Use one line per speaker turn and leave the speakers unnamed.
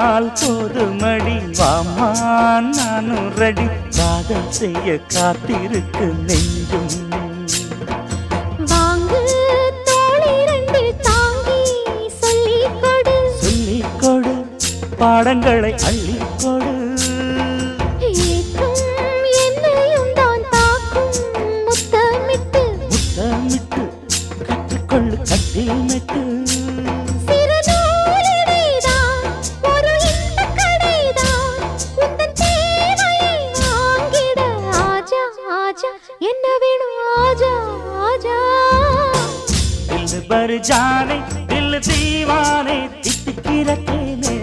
சொன்னால் போதுமடி வாமா நானும் ரெடி. காதல் செய்ய காத்திருக்கு நெஞ்சும்.
வாங்கு தோளிரண்டு தாங்கி சொல்லிக் கொடு.
சொல்லிக் கொடு பாடங்களை அள்ளிக் கொடு.
ஏற்றும் என்னையும் தான் தாக்கும். முத்தமிட்டு.
முத்தமிட்டு கற்றுக்கொள்ளு கட்டில் மெட்டு.
என்ன வேணும் ஆஜா ஆஜா தில்லு பரு ஜானே
தில்லு தீவானே திட்டுக்கிறக்கேனே